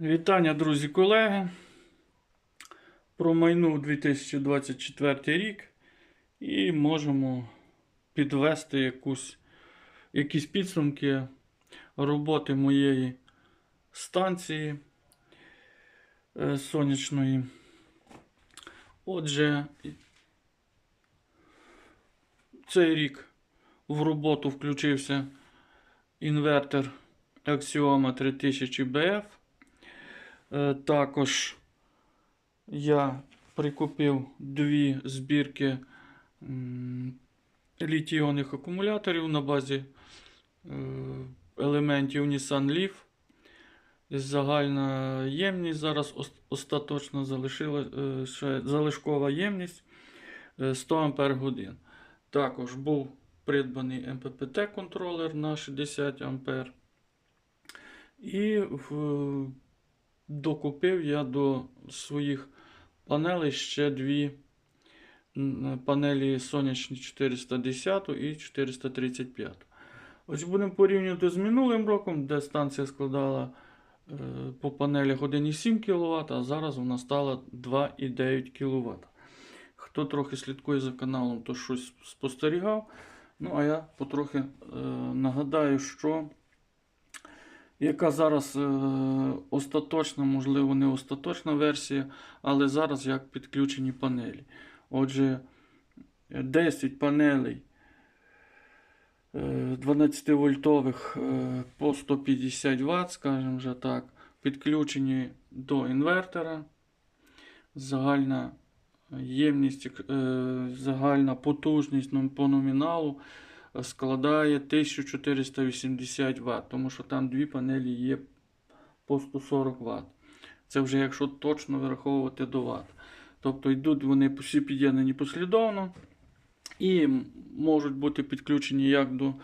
Вітання, друзі, колеги. Промайнув 2024 рік і можемо підвести якусь, якісь підсумки роботи моєї станції е, сонячної. Отже, цей рік в роботу включився інвертор Axioma 3000 BF. Е, Також я прикупив дві збірки м, літій-іонних акумуляторів на базі е, елементів Nissan Leaf. Загальна ємність зараз ос- остаточно залишила е, залишкова ємність е, 100 Ампер годин. Також був придбаний МППТ контролер на 60 Ампер. І в, докупив я до своїх панелей ще дві панелі сонячні 410 і 435. Ось будемо порівнювати з минулим роком, де станція складала е, по панелях 1,7 кВт, а зараз вона стала 2,9 кВт. Хто трохи слідкує за каналом, то щось спостерігав. Ну, а я потрохи е, нагадаю, що яка зараз е, остаточна, можливо, не остаточна версія, але зараз як підключені панелі. Отже, 10 панелей 12-вольтових е, по 150 Вт, скажімо вже так, підключені до інвертора. Загальна ємність, е, загальна потужність ну, по номіналу складає 1480 Вт, тому що там дві панелі є по 140 Вт. Це вже якщо точно вираховувати до Вт. Тобто йдуть вони всі під'єднані послідовно і можуть бути підключені як до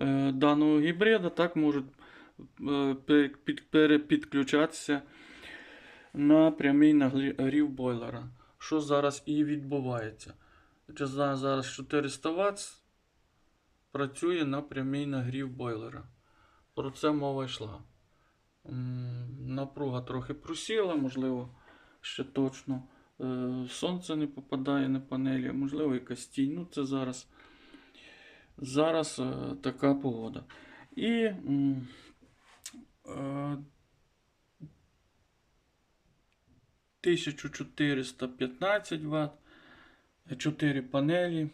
е, даного гібрида, так можуть е, під, перепідключатися на прямий нагрів бойлера, що зараз і відбувається. Зараз 400 Вт працює на прямий нагрів бойлера. Про це мова йшла. Напруга трохи просіла, можливо, ще точно. Е, Сонце не попадає на панелі, можливо, якась тінь. Ну, це зараз, зараз е, така погода. І е, 1415 Вт, 4 панелі,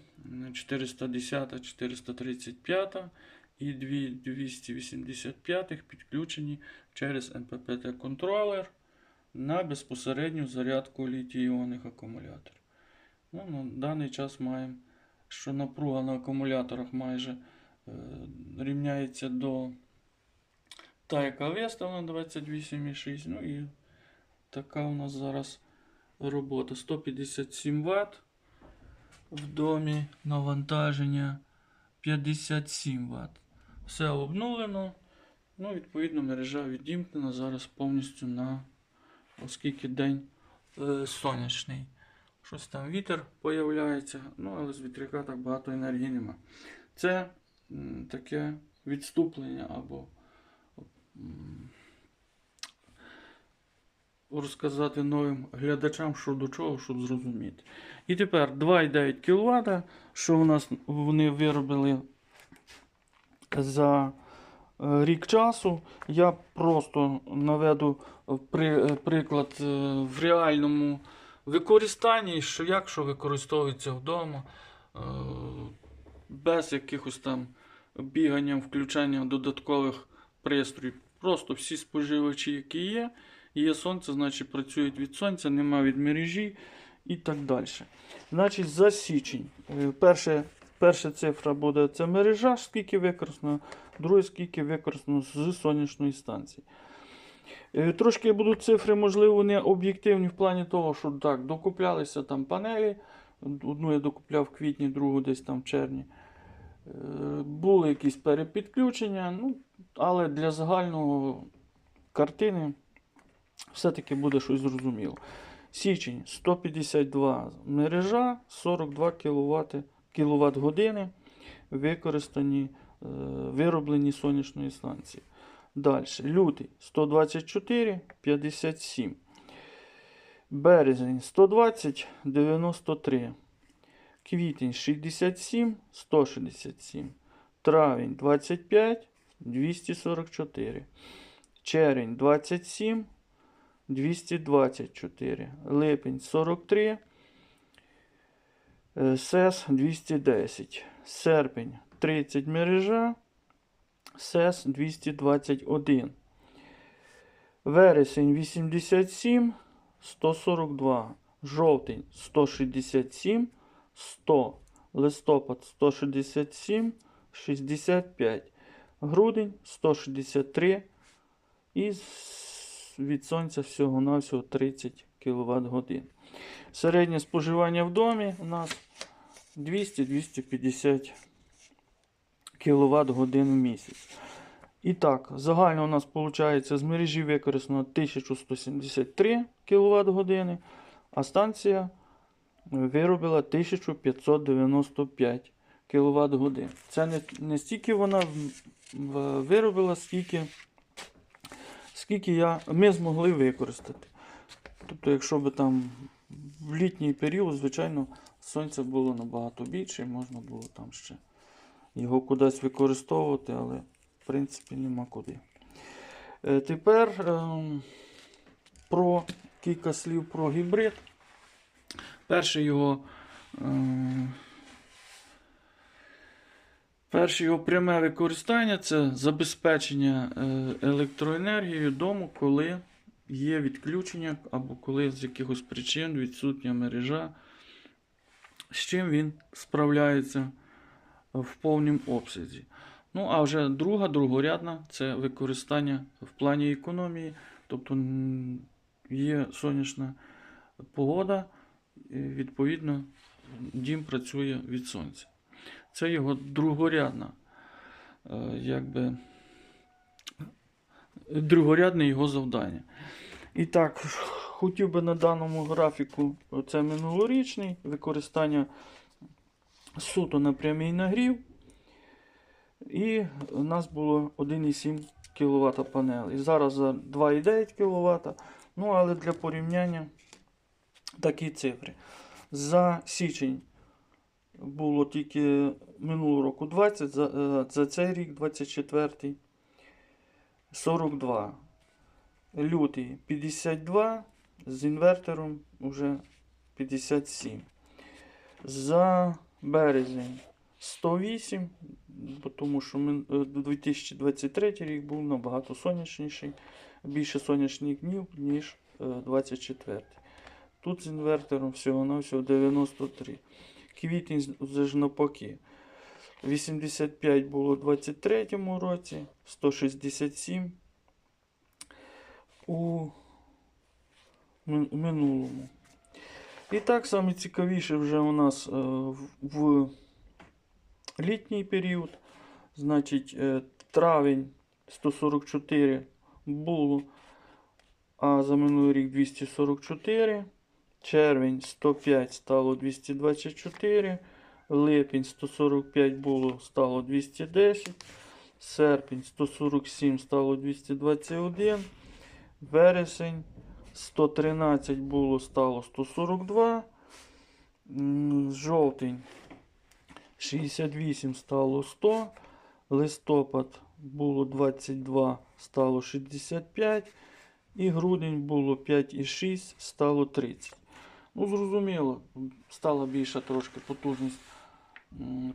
410, 435 і 2 285 підключені через MPPT контролер на безпосередню зарядку літій-іонних акумуляторів. Ну, на даний час маємо, що напруга на акумуляторах майже е, рівняється до та, яка виставлена 28,6. Ну і така у нас зараз робота. 157 Вт в домі навантаження 57 Вт. Все обнулено. Ну, відповідно, мережа відімкнена зараз повністю на оскільки день е, сонячний. Щось там вітер появляється, ну але з вітряка так багато енергії нема. Це м, таке відступлення або м, розказати новим глядачам, що до чого, щоб зрозуміти. І тепер 2,9 кВт, що у нас вони виробили за е, рік часу. Я просто наведу е, е, приклад в реальному використанні, що як що використовується вдома, без якихось там бігання, включення додаткових пристроїв. Просто всі споживачі, які є, є сонце, значить працюють від сонця, нема від мережі і так далі. Значить, за січень. Е, Перше, перша цифра буде це мережа, скільки використано, друге, скільки використано з сонячної станції. Е, Трошки будуть цифри, можливо, не об'єктивні в плані того, що так, докуплялися там панелі. Одну я докупляв в квітні, другу десь там в червні. Е, Були якісь перепідключення, ну, але для загального картини все-таки буде щось зрозуміло. Січень 152 мережа, 42 кВт, кВт години використані, е, вироблені сонячної станції. Далі. Лютий 124, 57. Березень 120, 93. Квітень 67, 167. Травень 25, 244. Черень 27, 224. Липень 43. е, СЕС 210. Серпень 30 мережа. СЕС 221. Вересень 87, 142. Жовтень 167, 100. Листопад 167, 65. Грудень 163. І від сонця всього-навсього 30 кВт годин. Середнє споживання в домі у нас 200-250 кВт годин в місяць. І так, загально у нас виходить з мережі використано 1173 кВт години, а станція виробила 1595 кВт годин. Це не, не стільки вона виробила, скільки, скільки я, ми змогли використати. Тобто, якщо би там в літній період, звичайно, сонця було набагато більше, можна було там ще його кудись використовувати, але в принципі нема куди. Е, Тепер ем, про кілька слів про гібрид. Перше його, ем, перше його пряме використання це забезпечення е, електроенергією дому, коли є відключення або коли з якихось причин відсутня мережа, з чим він справляється в повному обсязі. Ну, а вже друга, другорядна це використання в плані економії. Тобто є сонячна погода, відповідно, дім працює від сонця. Це його другорядна, е, якби, другорядне його завдання. І так, хотів би на даному графіку, це минулорічний, використання суто на прямий нагрів. І у нас було 1,7 кВт панелей. Зараз за 2,9 кВт. Ну, але для порівняння такі цифри. За січень було тільки минулого року 20, за, е, за цей рік 24 42. Лютий 52, з інвертором вже 57. За березень 108, бо тому що ми, е, 2023 рік був набагато сонячніший, більше сонячних днів, ніж е, 24. Тут з інвертором всього-навсього 93. Квітень з- вже ж навпаки. 85 було у 23 році, 167 у минулому. І так саме цікавіше вже у нас е, в- в літній період. Значить, е, травень 144 було, а за минулий рік 244. Червень 105 стало 224. Липень 145 було, стало 210. Серпень 147 стало 221. Вересень 113 було, стало 142. М, Жовтень 68 стало 100. Листопад було 22, стало 65. І грудень було 5,6, стало 30. Ну, зрозуміло, стала більша трошки потужність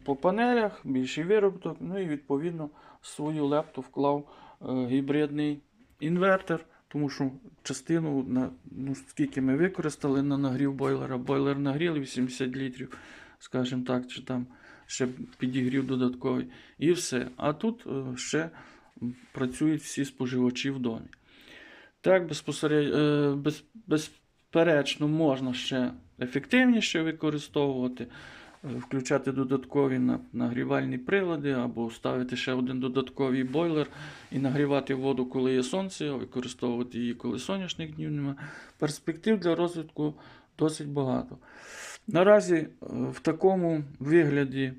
по панелях, більший виробіток. Ну і відповідно свою лепту вклав е, гібридний інвертор, тому що частину, на, ну, скільки ми використали на нагрів бойлера, бойлер нагріли 80 літрів, скажімо так, чи там ще підігрів додатковий. І все. А тут е, ще працюють всі споживачі в домі. Так, безпосередньо, е, без, безперечно, можна ще ефективніше використовувати, е, включати додаткові нагрівальні прилади або ставити ще один додатковий бойлер і нагрівати воду, коли є сонце, використовувати її, коли сонячних днів немає. Перспектив для розвитку досить багато. Наразі е, в такому вигляді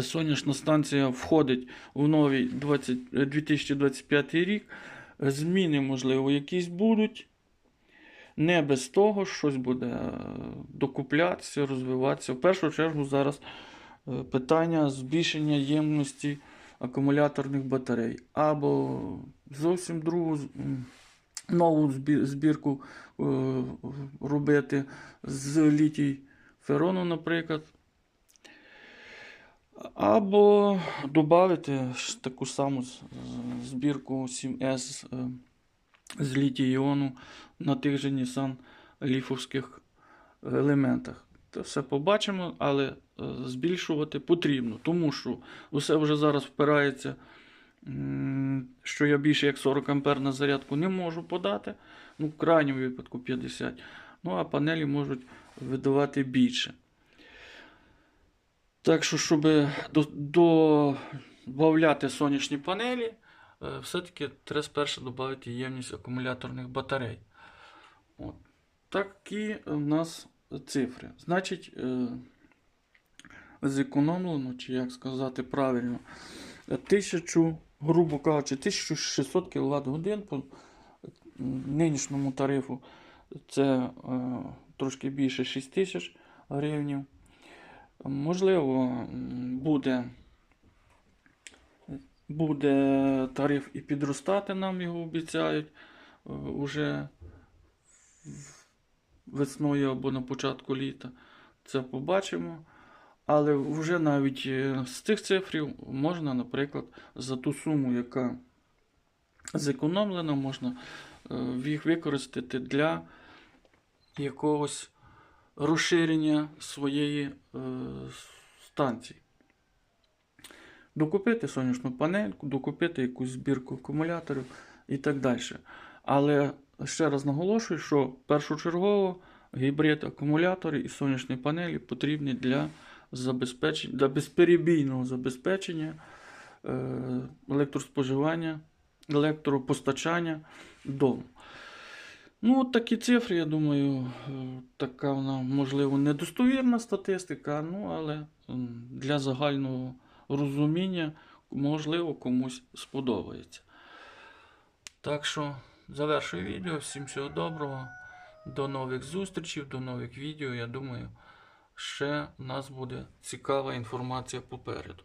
сонячна станція входить у новий 20, е, 2025 рік. Зміни, можливо, якісь будуть. Не без того, щось буде е, докуплятися, розвиватися. В першу чергу зараз е, питання збільшення ємності акумуляторних батарей. Або зовсім другу нову збірку е, робити з літій ферону, наприклад. Або додати таку саму збірку 7S е, з літій іону на тих же Nissan ліфовських елементах. Це все побачимо, але е, збільшувати потрібно, тому що усе вже зараз впирається, що я більше як 40 А на зарядку не можу подати, ну, в крайньому випадку 50. Ну, а панелі можуть видавати більше. Так що, щоб до, додати сонячні панелі, все-таки треба спершу додати ємність акумуляторних батарей. От. Такі у нас цифри. Значить, е, зекономлено, чи як сказати правильно, 1000, грубо кажучи, 1600 кВт годин по нинішньому тарифу. Це е, трошки більше 6000 гривень. Можливо, буде, буде тариф і підростати, нам його обіцяють е, уже весною або на початку літа. Це побачимо. Але вже навіть е, з цих цифрів можна, наприклад, за ту суму, яка зекономлена, можна е, їх використати для якогось розширення своєї станції. Докупити сонячну панельку, докупити якусь збірку акумуляторів і так далі. Але ще раз наголошую, що першочергово гібрид акумуляторів і сонячні панелі потрібні для забезпечення, для безперебійного забезпечення е, електроспоживання, електропостачання дому. Ну, от такі цифри, я думаю, е, така вона, можливо, недостовірна статистика, ну, але для загального розуміння, можливо, комусь сподобається. Так що завершую відео. Всім всього доброго. До нових зустрічей, до нових відео. Я думаю, ще у нас буде цікава інформація попереду.